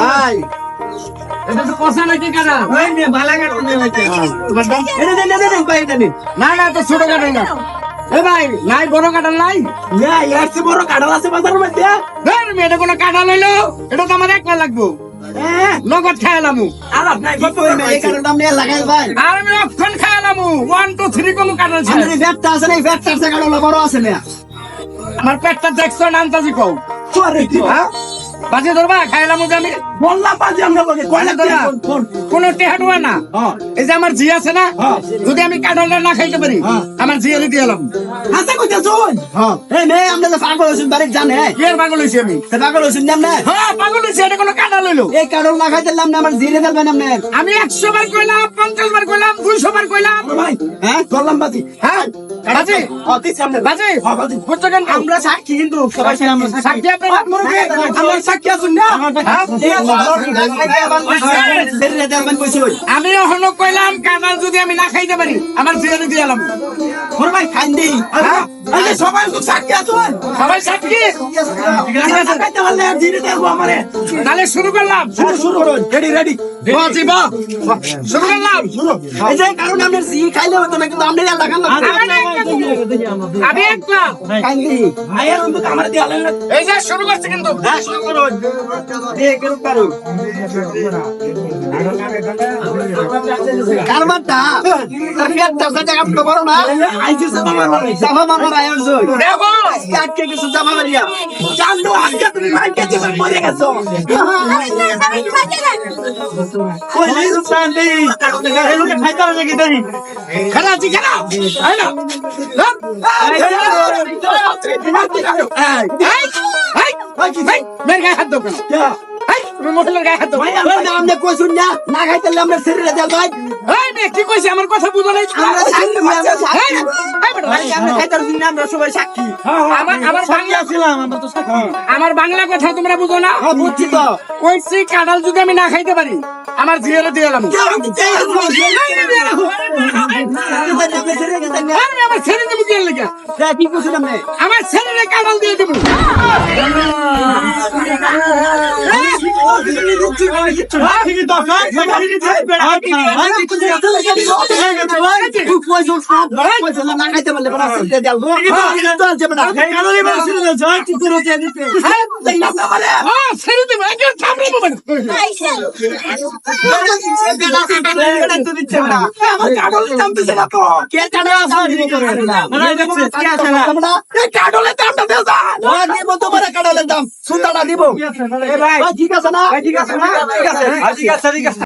ভাই। এটা তো কষা নাকি কাটা? ভাই তোমার দাম এটা দেন দেন দেন ভাই এটা না না তো ছোট কাটা না। এ ভাই নাই বড় কাটা নাই? না ইয়ার চেয়ে বড় কাটা আছে বাজারের মধ্যে। ধর আমি এটা কোনো এটা তো আমার এক না লাগবো। নগদ আর আপনার কত এই কাটাটা আপনি লাগাই ভাই। আর আমি অক্ষণ খাইলামু ব্যাটটা আছে। না ব্যাটটা আছে কাটা বড় আছে না। আমার পেটটা দেখছ না আন্তাজি কও। হ্যাঁ? বাজে ধরবা খাইলাম আমি। বললাম বাজে আমরা কয়লা দাদা, ফোন ফোন কোনো টেহাডুয়া না। হ্যাঁ। এই যে আমার জি আছে না হ্যাঁ। যদি আমি কাঁঠালটা না খাইতে পারি হ্যাঁ। আমার জিয়ারি দিয়ে এলাম। হাসা কইতা শুন এই মে আমরা তো পাগল হইছুন বারে জানে কি পাগল হয়েছি আমি? তে পাগল হইছুন না হ্যাঁ পাগল হয়েছি এটা কোনো কাঁটা লইলো। এই কারণ লাগাই দিলাম না আমার জিরে দিলাম না আমি একশো বার কইলাম পঞ্চাশ বার কইলাম দুইশো বার কইলাম। ভাই হ্যাঁ বাজি। হ্যাঁ বাজে। অতি সামনে। বাজে। হ্যাঁ, বাজে। আমরা সাক্ষী কিন্তু সবাই আমরা সাক্ষী। সাক্ষী। আপনারা আমরা সাক্ষী আছেন না? হ্যাঁ? আমি এখনও কইলাম কানাল যদি আমি না খাইতে পারি আমার জিয়ারি দিয়ে এলাম ওর ভাই দেই হ্যাঁ? সবাই তো সাক্ষী আছেন সবাই সাক্ষী? তাহলে শুরু করলাম। শুরু শুরু করুন। রেডি রেডি কারবারটা বড় না। সামা মারবার আয়ার জয় দেখো। আটকে গেছো জামা মারিয়া। জানো আজকে তুমি মাইকে জীবন মরে গেছো। মেয়ের গায়ে হাত দাও কেন? এই, তুমি মহিলার গায়ে হাত দাও। আমরা কইছুন না না খাইতে আমরা শরীরে দেল ভাই এই, মেয়ে, কি কইছে? আমার কথা বুঝো নাই? আমরা সাক্ষী আমরা সাক্ষী ভাই আমরা খাইতে পারছি না আমরা সবাই সাক্ষী আমার আমার বাংলা ছিলাম আমরা তো সাক্ষী আমার বাংলা কথা তোমরা বুঝো না হ্যাঁ বুঝছি তো কইছি কাঁঠাল যদি আমি না খাইতে পারি আমার জিয়ারে দিয়ে এলাম আমার ছেলে দেবো দিয়ে লেগে কি করছিলাম আমার ছেলে কাঁঠাল দিয়ে দেবো তোমার দাম সুতাটা দিব। ঠিক আছে না? ঠিক আছে না ঠিক আছে ঠিক আছে।